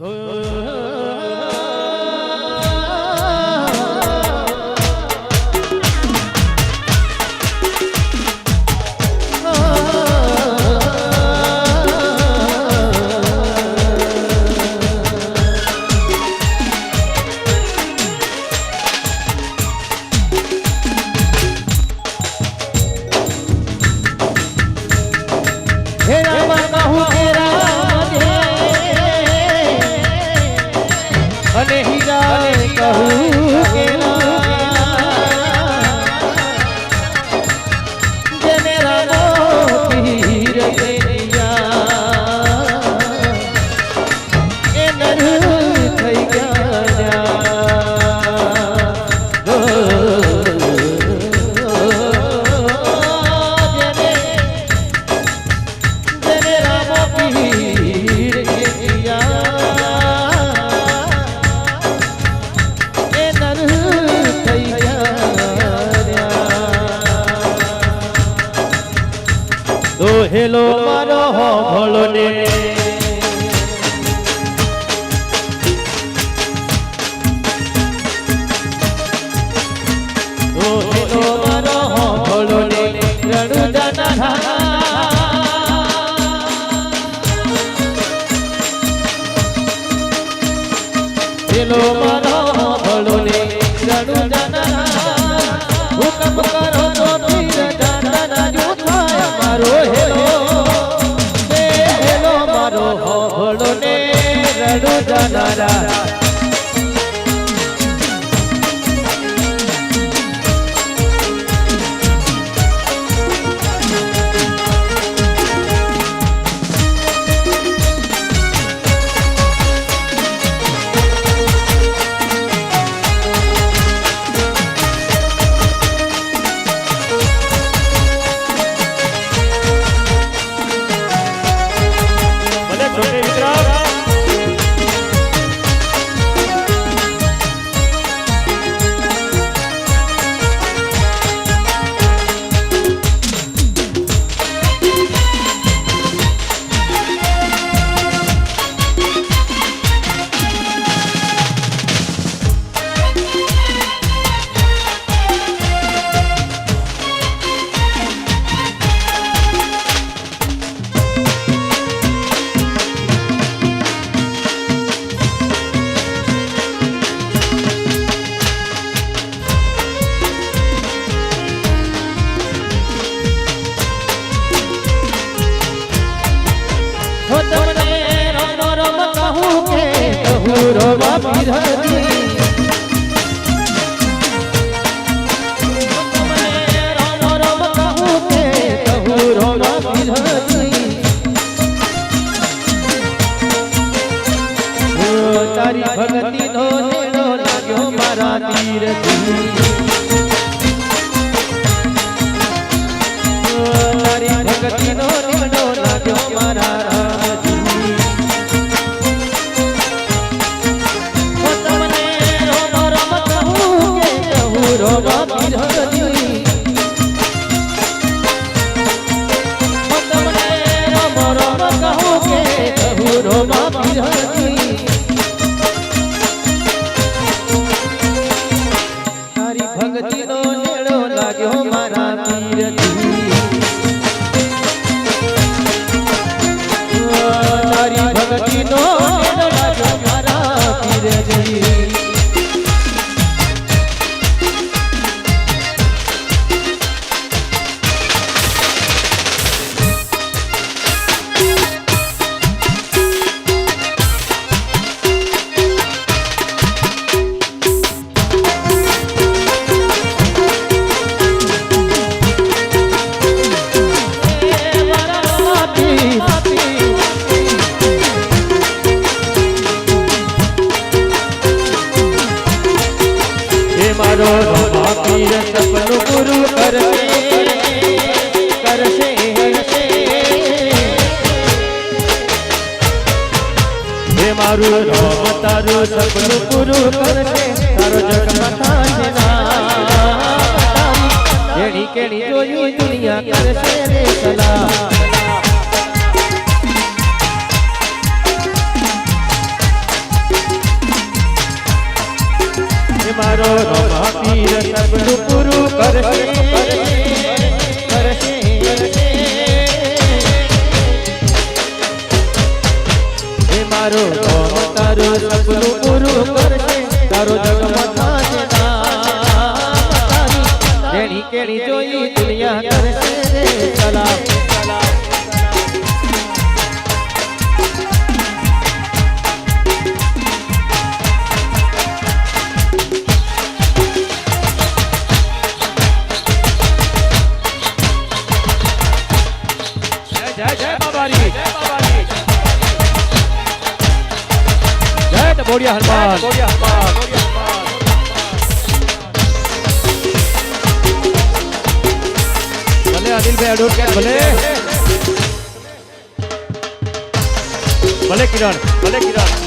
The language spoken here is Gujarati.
哦 મેલો મારો હોભળો ને ઓ મેલો મીરજી जाके हो એ મારો પીર સપનું પૂરું કરશે કરશે. મારું રામ તારું સપનું પૂરું કરશે, તારો જગ મારો રમા પીર પૂરું કરશે. મારો તારું પૂરું કરશે. તારો બોડિયા હનુમાન બોડિયા હનુમાન ભલે અનિલભાઈ એડવોકેટ ભલે ભલે કિરણ ભલે કિરણ